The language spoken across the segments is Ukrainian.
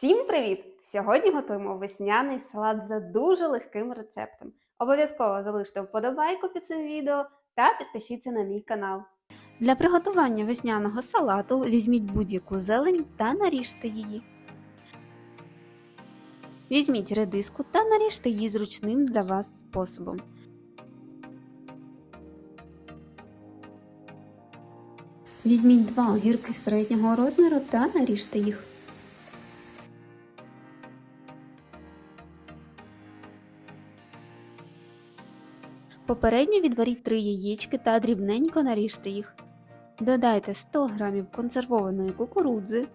Всім привіт! Сьогодні готуємо весняний салат за дуже легким рецептом. Обов'язково залиште вподобайку під цим відео та підпишіться на мій канал. Для приготування весняного салату візьміть будь-яку зелень та наріжте її. Візьміть редиску та наріжте її зручним для вас способом. Візьміть два огірки середнього розміру та наріжте їх. Попередньо відваріть 3 яєчки та дрібненько наріжте їх. Додайте 100 г консервованої кукурудзи,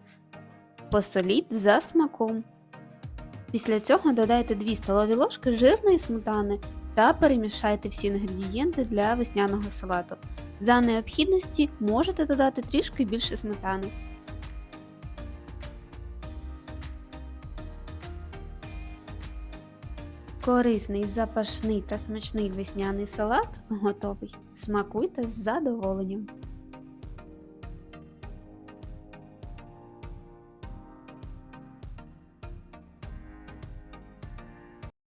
посоліть за смаком. Після цього додайте 2 столові ложки жирної сметани та перемішайте всі інгредієнти для весняного салату. За необхідності можете додати трішки більше сметани. Корисний, запашний та смачний весняний салат готовий. Смакуйте з задоволенням.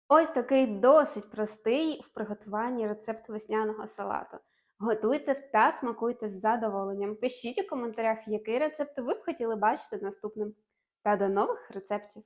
Ось такий досить простий в приготуванні рецепт весняного салату. Готуйте та смакуйте з задоволенням. Пишіть у коментарях, який рецепт ви б хотіли бачити наступним. Та до нових рецептів!